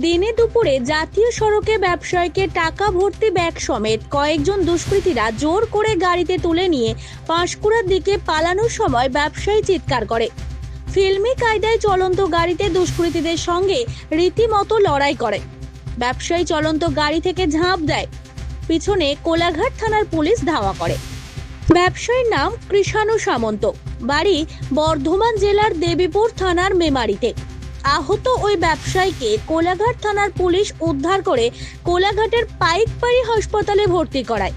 দিনে দুপুরে জাতীয় সড়কে ব্যবসায়ীকে টাকা ভর্তি ব্যাগ সমেত কয়েকজন দুষ্কৃতীরা জোর করে গাড়িতে তুলে নিয়ে পাঁশকুড়ার দিকে পালানোর সময় ব্যবসায়ী চিৎকার করে। ফিল্মি কায়দায় চলন্ত গাড়িতে দুষ্কৃতীদের সঙ্গে রীতিমতো লড়াই করে। ব্যবসায়ী চলন্ত গাড়ি থেকে ঝাঁপ দেয়। পিছনে কোলাঘাট থানার পুলিশ ধাওয়া করে। ব্যবসায়ীর নাম কৃষাণু সামন্ত। বাড়ি বর্ধমান জেলার দেবীপুর থানার মেমারিতে। আহত ওই ব্যবসায়ীকে কোলাঘাট থানার পুলিশ উদ্ধার করে কোলাঘাটের পাইকপাড়ি হাসপাতালে ভর্তি করায়।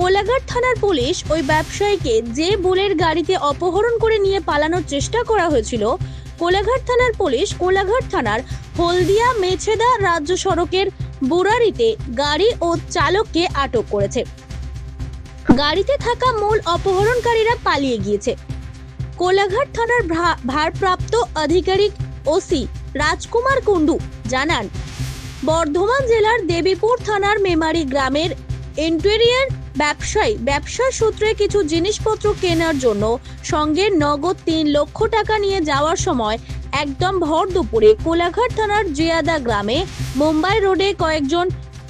কোলাঘাট থানার পুলিশ ওই ব্যবসায়ীকে যে বুলের গাড়িতে অপহরণ করে নিয়ে পালানোর চেষ্টা করা হয়েছিল, কোলাঘাট থানার পুলিশ কোলাঘাট থানার হলদিয়া মেছেদা রাজ্য সড়কের বুরারিতে গাড়ি ও চালককে আটক করেছে। গাড়িতে থাকা মূল অপহরণকারীরা পালিয়ে গিয়েছে। কোলাঘাট থানার ভারপ্রাপ্ত আধিকারিক ওসি রাজকুমার কুন্ডু জানান, বর্ধমান জেলার দেবীপুর থানার মেমারি গ্রামের ইন্টেরিয়ার ব্যবসায়ী ব্যবসা সূত্রে কিছু জিনিসপত্র কেনার জন্য সঙ্গে নগদ তিন লক্ষ টাকা নিয়ে যাওয়ার সময় একদম ভর দুপুরে কোলাঘাট থানার জিয়াদা গ্রামে মুম্বাই রোডে কয়েকজন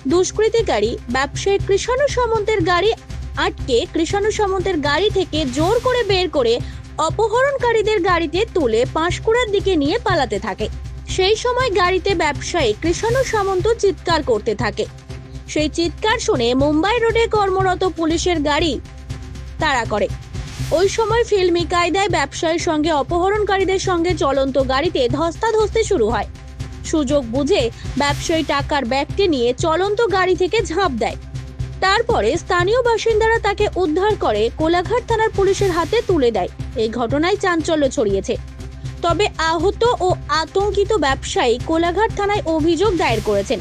দুষ্কৃতিকারী ব্যবসায়ী কৃষাণু সামন্তের গাড়ি আটকে কৃষাণু সামন্তের গাড়ি থেকে জোর করে বের করে অপহরণকারীদের গাড়িতে তুলে পাঁশকুড়ার দিকে নিয়ে পালাতে থাকে। সেই সময় গাড়িতে ব্যবসায়ী কৃষাণু সামন্ত চিৎকার করতে থাকে। সেই চিৎকার শুনে মুম্বাই রোডে কর্মরত পুলিশের গাড়ি তাড়া করে। ওই সময় ফিল্মি কায়দায় ব্যবসায়ীর সঙ্গে অপহরণকারীদের সঙ্গে চলন্ত গাড়িতে ধস্তা ধস্তাধস্তি শুরু হয়। সুযোগ বুঝে ব্যবসায়ী টাকার ব্যাগটি নিয়ে চলন্ত গাড়ি থেকে ঝাঁপ দেয়। তারপরে স্থানীয় বাসিন্দারা তাকে উদ্ধার করে কোলাঘাট থানার পুলিশের হাতে তুলে দেয়। এই ঘটনায় চাঞ্চল্য ছড়িয়েছে। তবে আহত ও আতঙ্কিত ব্যবসায়ী কোলাঘাট থানায় অভিযোগ দায়ের করেছেন।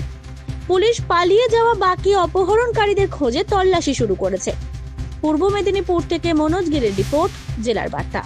পুলিশ পালিয়ে যাওয়া বাকি অপহরণকারীদের খোঁজে তল্লাশি শুরু করেছে। পূর্ব মেদিনীপুর থেকে মনোজ গিরের রিপোর্ট, জেলার বার্তা।